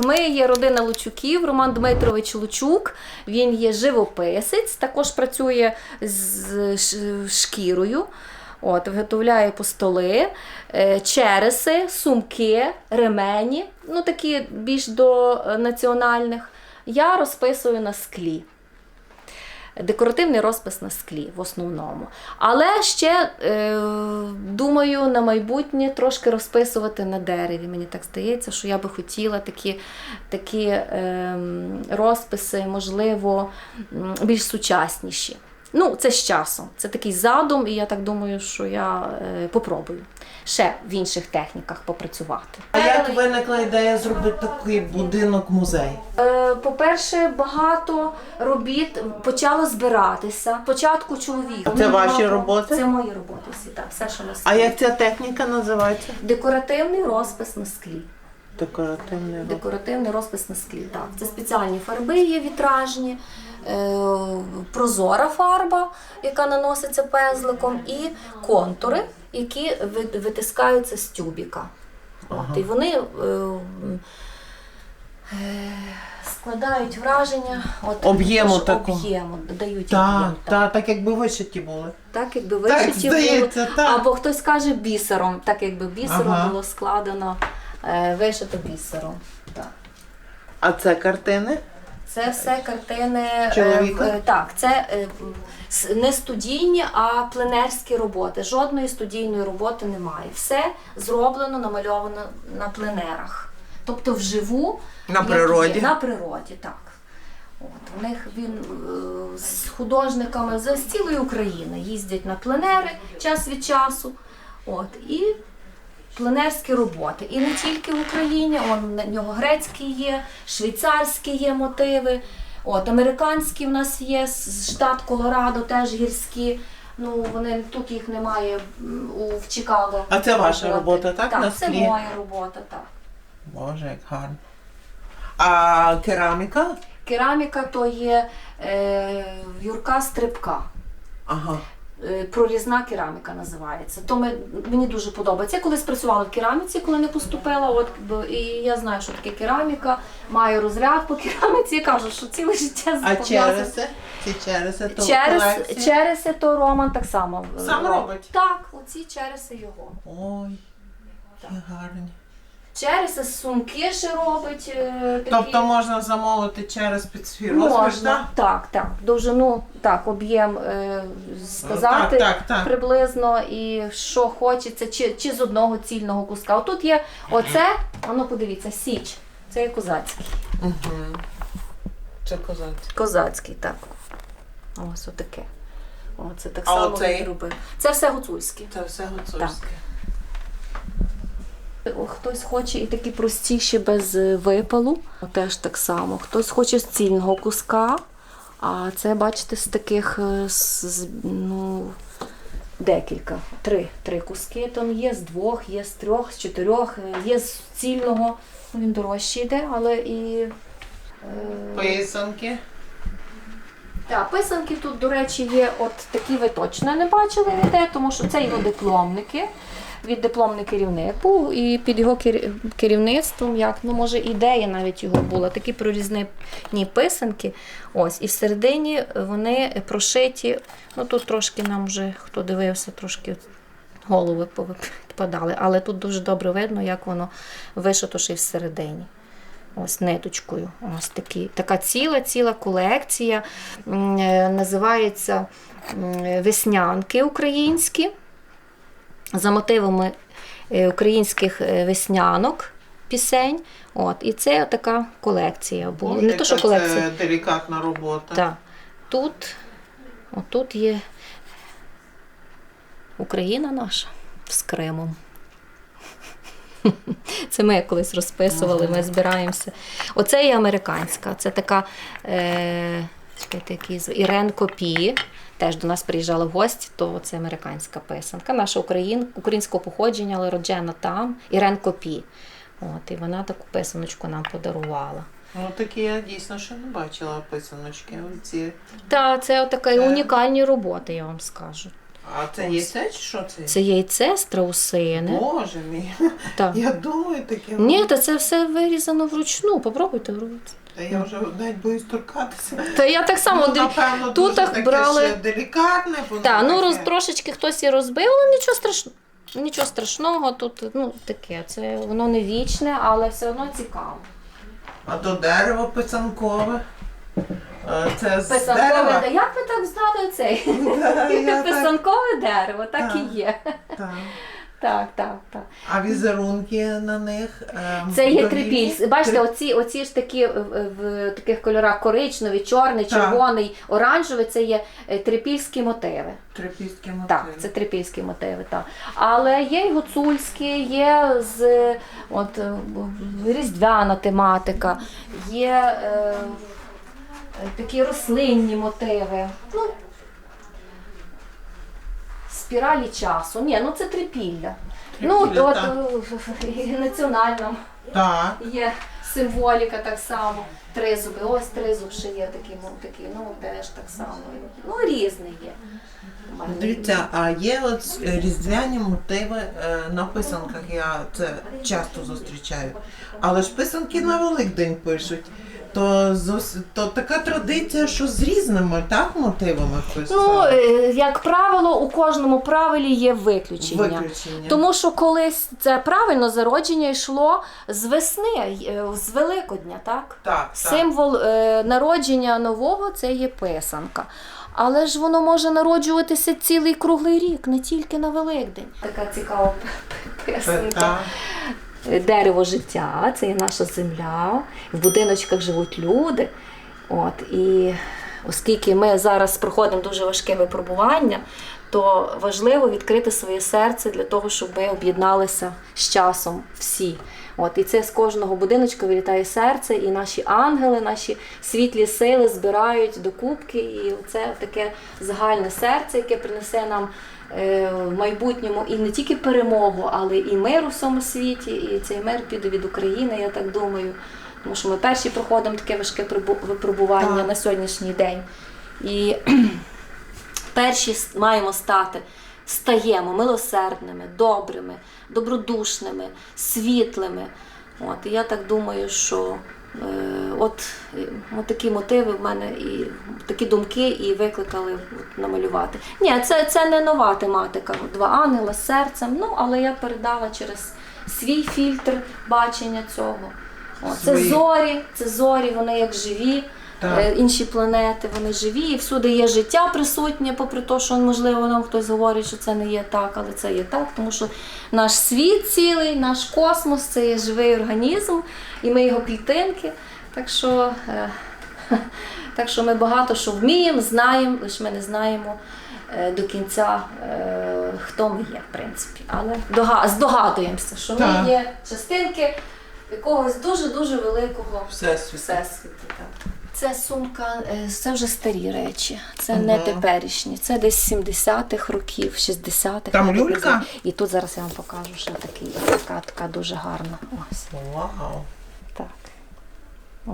Ми є родина Лучуків, Роман Дмитрович Лучук. Він є живописець, також працює з шкірою. От, виготовляє постоли, е, череси, сумки, ремені, ну такі більш до е, національних. Я розписую на склі. Декоративний розпис на склі в основному. Але ще е, думаю на майбутнє трошки розписувати на дереві. Мені так здається, що я би хотіла такі, такі е, розписи, можливо, більш сучасніші. Ну, це з часом. Це такий задум, і я так думаю, що я е, попробую ще в інших техніках попрацювати. А як виникла ідея зробити такий будинок-музей? Е, По-перше, багато робіт почало збиратися. Спочатку чоловік. А це ваші роботи? Це мої роботи всі, так, все, що на А як ця техніка називається? Декоративний розпис на склі. Декоративний роб- Декоративний розпис на склі. Так, це спеціальні фарби є вітражні, е, прозора фарба, яка наноситься пензликом, і контури, які витискаються з тюбіка. От, і вони е, е, складають враження от, Об'єму об'єму, дають Так, об'єм. так, так якби вишиті були. Так, якби Так, вишиті здається, були. так. Або хтось каже бісером, так якби бісером Ага. було складено, е, вишито бісером. Так. А це картини? Це все картини. е, Чоловіка? в- Так, це е, не студійні, а пленерські роботи. Жодної студійної роботи немає. Все зроблено, намальовано на пленерах. Тобто вживу. На природі? є, На природі, так. От, у них він е, з художниками з цілої України їздять на пленери час від часу. От, і пленерські роботи. І не тільки в Україні, он, на нього грецькі є, швейцарські є мотиви. От, американські в нас є, штат Колорадо теж гірські. Ну, вони тут їх немає у в Чикаго. А це ваша робота, так, Так, на це склі? моя робота, так. Боже, як гарно. А кераміка? Кераміка то є е, Юрка Стрибка. Ага. Е, Прорізна кераміка називається. То ми, мені дуже подобається. Я колись працювала в кераміці, коли не поступила. От, і я знаю, що таке кераміка, маю розряд по кераміці і кажу, що ціле життя А пов'язане. череси? Ці череси то Через, колекція? череси то Роман так само. е, Сам робить? Так, оці череси його. Ой, які гарні. Череси, сумки ще робить. е, такі. Тобто можна замовити через під свій розмір, Можна, так? так, так. Довжину, так, об'єм е, сказати Так, так, так. приблизно і що хочеться, чи, чи з одного цільного куска. Отут є оце, воно подивіться, січ. Це є козацький. Угу. Це козацький. Козацький, так. Ось отаке. О, це так А само оцей? він робив. Це все гуцульське. Це все гуцульське. Хтось хоче і такі простіші без е, випалу, теж так само. Хтось хоче з цільного куска, а це, бачите, з таких е, з, ну, декілька. Три, три куски там є, з двох, є з трьох, з чотирьох, е, є з цільного. Він дорожче йде, але і. Писанки. так, писанки тут, до речі, є от такі ви точно не бачили ніде, тому що це його дипломники. Від дипломний керівник був, і під його керівництвом, як ну може ідея навіть його була, такі прорізні писанки. Ось, і всередині вони прошиті. Ну тут трошки нам вже хто дивився, трошки голови повипадали, але тут дуже добре видно, як воно вишито ще й всередині. Ось ниточкою. Ось такі. Така ціла, ціла колекція. Е, Називається Веснянки українські. За мотивами е, українських е, веснянок пісень. От, і це така колекція була. Боже, Не то, що колекція. Це делікатна робота. Так. Тут, отут є Україна наша з Кримом. Це ми колись розписували, ми збираємося. Оце є американська. Це така е, Ірен Копі. Теж до нас приїжджала в гості, то це американська писанка. Наша україн, українського походження, але роджена там. Ірен Копі. От, і вона таку писаночку нам подарувала. Ну такі я дійсно ще не бачила писаночки. Ці. Та це така Це- унікальні роботи, я вам скажу. А це яйце чи що це? Це яйце страусине. Боже мій. Так. Я думаю таке. Ні, та це все вирізано вручну. Попробуйте робити. Та я вже навіть боюсь торкатися. Та я так само ну, напевно, тут дуже так таке брали- ще делікатне, воно Так, ну таке. роз, трошечки хтось і розбив, але нічого страшного. Нічого страшного, тут ну таке, це воно не вічне, але все одно цікаво. А то дерево писанкове. Е, Це з Писанкове дерева. дерево. Як ви так знали цей? Да, я так- Писанкове дерево, так Так. і є. так. Так, так, так. А візерунки на них. ем, Це є трипільські. Бачите, оці, оці ж такі в, в таких кольорах коричневий, чорний, Так. червоний, оранжевий це є е, трипільські мотиви. Трипільські мотиви. Так, це трипільські мотиви, так. Але є й гуцульські, є з от, е, різдвяна тематика, є е, е, такі рослинні мотиви. Ну, спіралі часу. Ні, ну це трипілля. Ну, от, Трипілля, от е, і Так. є символіка так само. Тризуби, ось тризуб ще є такий, ну, такий, ну теж так само. Ну, різний є. Дивіться, а є от різдвяні мотиви е, на писанках, я це часто зустрічаю. Але ж писанки на Великдень пишуть. То, то така традиція, що з різними так, мотивами писати. Ну, е, як правило, у кожному правилі є виключення. Виключення. Тому що колись це правильно зародження йшло з весни, е, з Великодня, так? так, так. Символ е, народження нового це є писанка. Але ж воно може народжуватися цілий круглий рік, не тільки на Великдень. Така цікава писанка. Дерево життя, це є наша земля. В будиночках живуть люди. От, і оскільки ми зараз проходимо дуже важке випробування, то важливо відкрити своє серце для того, щоб ми об'єдналися з часом всі. От, і це з кожного будиночка вилітає серце, і наші ангели, наші світлі сили збирають до кубки. І це таке загальне серце, яке принесе нам в майбутньому і не тільки перемогу, але і мир у всьому світі. І цей мир піде від України, я так думаю. Тому що ми перші проходимо таке важке випробування Так. на сьогоднішній день. І перші маємо стати, стаємо милосердними, добрими, добродушними, світлими. От, і я так думаю, що е, от, е, от такі мотиви в мене і такі думки і викликали от, намалювати. Ні, це, це не нова тематика. Два ангела з серцем. Ну, але я передала через свій фільтр бачення цього. О, це зорі, це зорі, вони як живі. Так. Е, Інші планети, вони живі, і всюди є життя присутнє, попри те, що можливо нам хтось говорить, що це не є так, але це є так, тому що наш світ цілий, наш космос це є живий організм, і ми його клітинки. Так що, е, так що ми багато що вміємо, знаємо, лише ми не знаємо е, до кінця, хто ми є, в принципі. Але здогадуємося, що ми Так. є частинки якогось дуже-дуже великого Всесвіт. всесвіту. Так. Це сумка, е, це вже старі речі, це не теперішні. Це десь 70-х років, 60-х. Там люлька? І тут зараз я вам покажу, що такий, така, така дуже гарна. Ось Вау.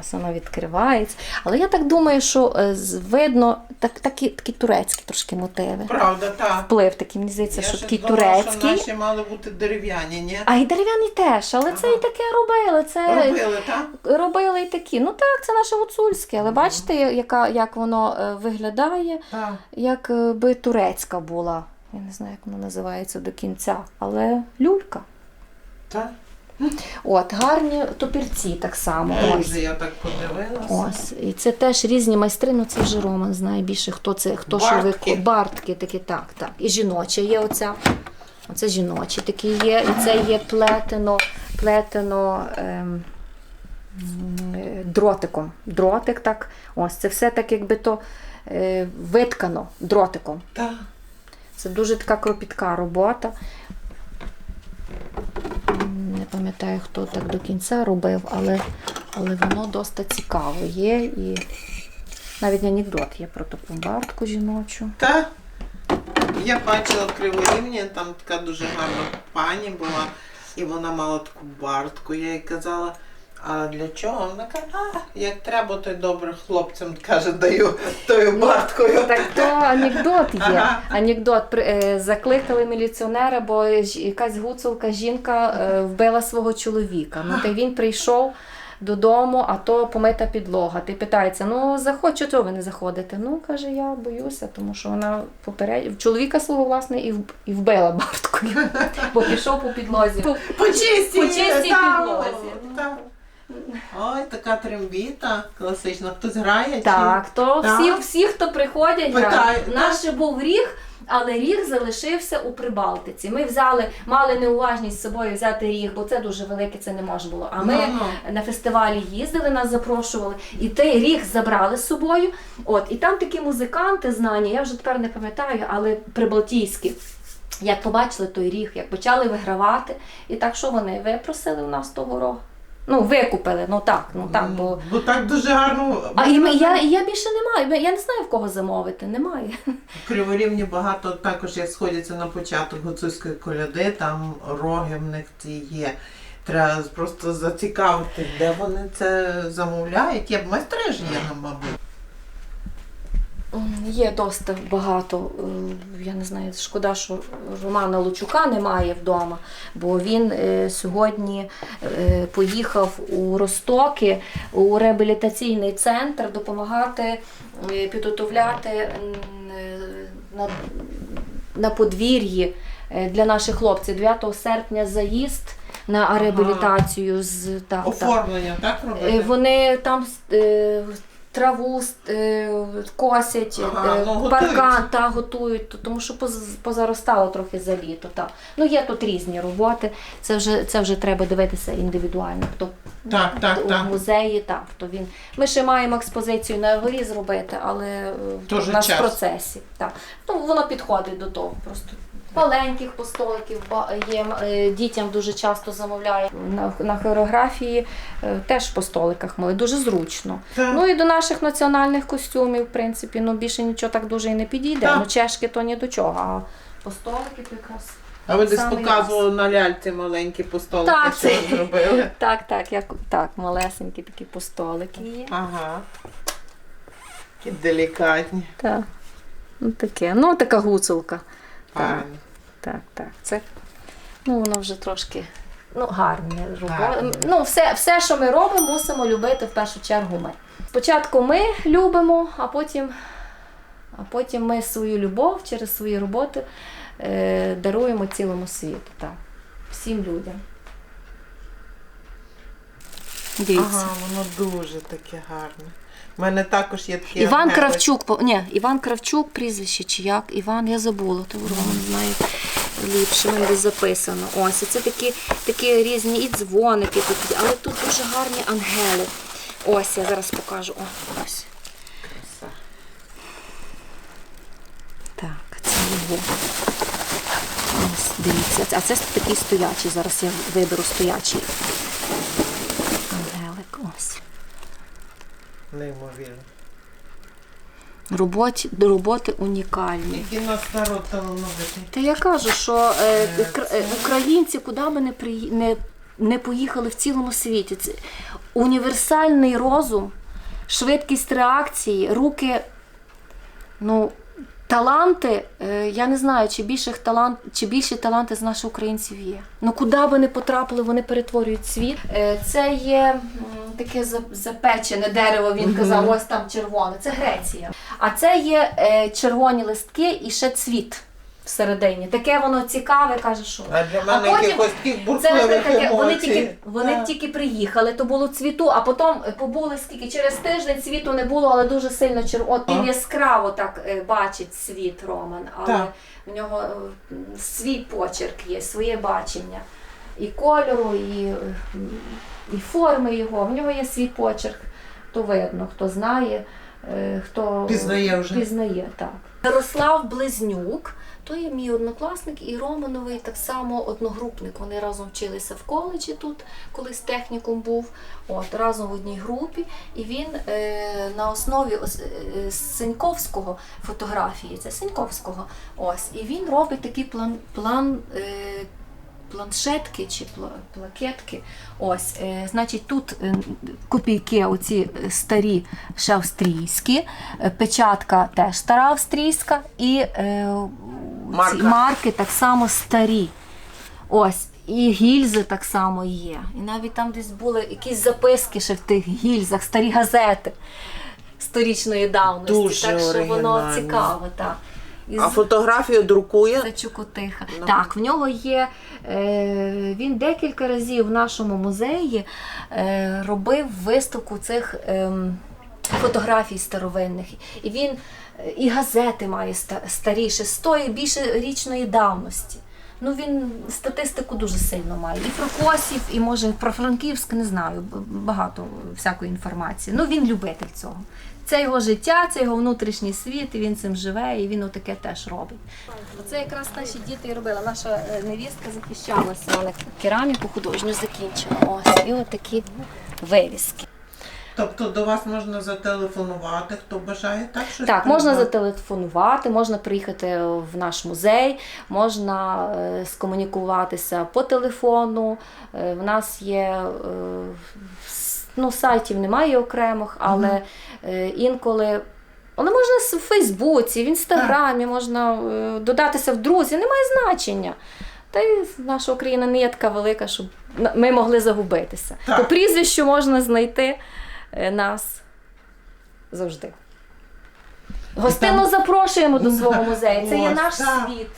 Ось вона відкривається. Але я так думаю, що е, видно так, такі, такі турецькі трошки мотиви. Правда, так. Вплив такий, мені здається, Я що такий думала, турецький. що наші мали бути дерев'яні, ні? А і дерев'яний теж, але це і таке робили. Це Робили, так? робили і такі. Ну так, це наше гуцульське, але бачите, яка, як воно е, виглядає, Так. як е, би турецька була. Я не знаю, як воно називається до кінця, але люлька. Так. От, гарні топірці так само. Ось. Я так подивилася. Ось. І це теж різні майстри, ну це вже Роман знає більше, хто це, хто що Бартки. ви Бартки такі, так, так. І жіноча є оця. Оце жіночі такі є. І це є плетено, плетено ем, дротиком. Дротик так. Ось це все так, якби то е, виткано дротиком. Так. Це дуже така кропітка робота. Пам'ятаю, хто так до кінця робив, але, але воно досить цікаво є. І навіть анекдот є про таку бартку жіночу. Та я бачила в Криворівні, там така дуже гарна пані була, і вона мала таку бартку. Я їй казала, А для чого? Вона каже, а, як треба, то й добре хлопцям каже, даю тою барткою. Так то анекдот є. Ага. Анекдот При- е, закликали міліціонера, бо ж- якась гуцулка жінка е, вбила свого чоловіка. Ну та й він прийшов додому, а то помита підлога. Ти питається: ну заходь, чого ви не заходите? Ну каже, я боюся, тому що вона поперед чоловіка свого власне і вб- і вбила барткою, бо пішов по підлозі. По чистій там, підлозі. Ой, така трембіта класична. Хтось грає? Так, то Так. всі, всі, хто приходять, грають. наш був ріг, але ріг залишився у Прибалтиці. Ми взяли, мали неуважність з собою взяти ріг, бо це дуже велике, це не можна було. А ми Ну-ну. на фестивалі їздили, нас запрошували, і той ріг забрали з собою. От, і там такі музиканти знані, я вже тепер не пам'ятаю, але прибалтійські. Як побачили той ріг, як почали вигравати, і так що вони випросили у нас того рогу. Ну, викупили, ну так, ну так, бо. Ну так дуже гарно. А і ми- я, я більше не маю. Я не знаю в кого замовити. Немає. В Криворівні багато також як сходяться на початок гуцульської коляди, там роги в них ці є. Треба просто зацікавити, де вони це замовляють. Є майстри ж є, ну, мабуть. Є доста багато. е, Я не знаю, шкода, що Романа Лучука немає вдома, бо він е, сьогодні е, поїхав у Ростоки у реабілітаційний центр допомагати підготовляти на, на подвір'ї для наших хлопців 9 серпня заїзд на реабілітацію з так, так. Оформлення, так Е, робити? Вони там траву е, косять, Ага, е, ну, паркан та готують, то- тому що поз- позаростало трохи за літо. Та. Ну є тут різні роботи. Це вже, це вже треба дивитися індивідуально. Хто Так, так, у так. музеї, так. То він. Ми ще маємо експозицію на горі зробити, але е, в нас в процесі. Так. Ну, воно підходить до того. Просто маленьких постоликів є е, дітям дуже часто замовляють на, на хореографії, е, теж по столиках мали. Дуже зручно. Так. Ну і до наших національних костюмів, в принципі, ну більше нічого так дуже і не підійде. Так. Ну, чешки то ні до чого, а постолики то якраз. А ви десь показували на ляльці маленькі постолики, Так, що ви зробили. Так, так, як так, малесенькі такі постолики є. Ага. Такі делікатні. Так. Ну, таке. Ну, така гуцулка. Так. Так, так. Це, ну, воно вже трошки ну, гарне. Гарне. Ну, все, все, що ми робимо, мусимо любити в першу чергу ми. Спочатку ми любимо, а потім, а потім ми свою любов через свої роботи е, даруємо цілому світу. Так. Всім людям. Дивіться. Ага, воно дуже таке гарне. У мене також є такі Іван ангели. Кравчук, ні, Іван Кравчук, прізвище чи як? Іван, я забула, то Роман знає ліпше, він десь записано. Ось, це такі, такі різні і дзвоники тут, але тут дуже гарні ангели. Ось, я зараз покажу. О, ось. Так, це його. Ось, дивіться. А це такий стоячий. Зараз я виберу стоячий. Ангелик, ось. Неймовірно. Роботі, роботи унікальні. Який нас народ талановитий. Та я кажу, що е, е, українці куди би не, при, не, не поїхали в цілому світі. Це універсальний розум, швидкість реакції, руки, ну, таланти. Е, я не знаю, чи більших талант, чи більші таланти з наших українців є. Ну куди би не потрапили, вони перетворюють світ. Е, це є таке запечене дерево, він казав, ось там червоне. Це Греція. А це є е, червоні листки і ще цвіт всередині. Таке воно цікаве, каже, що. А для мене потім- якихось таких таке, вони тільки вони Так. тільки приїхали, то було цвіту, а потім е, побули скільки через тиждень цвіту не було, але дуже сильно червоно. От він яскраво так е, бачить світ Роман, але Так. в нього е, свій почерк є, своє бачення і кольору, і, і форми його. В нього є свій почерк. То видно, хто знає, хто Пізнає вже. Пізнає, так. Ярослав Близнюк, то є мій однокласник і Романовий так само одногрупник. Вони разом вчилися в коледжі тут, колись технікум був. От, разом в одній групі. І він е, на основі ос- е, Сеньковського фотографії, це Сеньковського. Ось, і він робить такий план, план е, планшетки чи плакетки. Ось, е, значить, тут е, копійки, оці е, старі ще австрійські, е, печатка теж стара австрійська, і е, Марка. ці марки так само старі. Ось. І гільзи так само є. І навіть там десь були якісь записки ще в тих гільзах, старі газети сторічної давності. Дуже так що воно цікаво. Так. І А фотографію друкує? це Чукотиха. Ну. Так, в нього є. Е, він декілька разів в нашому музеї е, робив виставку цих ем, фотографій старовинних. І він е, і газети має ста- старіше, сто і більше річної давності. Ну він статистику дуже сильно має. І про Косів, і може про Франківськ, не знаю, багато всякої інформації. Ну він любитель цього. Це його життя, це його внутрішній світ, і він цим живе, і він отаке теж робить. Оце якраз наші діти і робили. Наша е, невістка захищалася, вона кераміку художню закінчила. Ось, і отакі вивіски. Тобто до вас можна зателефонувати, хто бажає так щось? Так, можна зателефонувати, можна приїхати в наш музей, можна е, скомунікуватися по телефону. Е, в нас є е, ну, сайтів немає окремих, але е, інколи. Але можна в Фейсбуці, в Інстаграмі, можна е, додатися в друзі, немає значення. Та й наша Україна не є така велика, щоб ми могли загубитися. Так. По прізвищу можна знайти нас завжди. Гостинно запрошуємо до свого музею. Це є наш світ.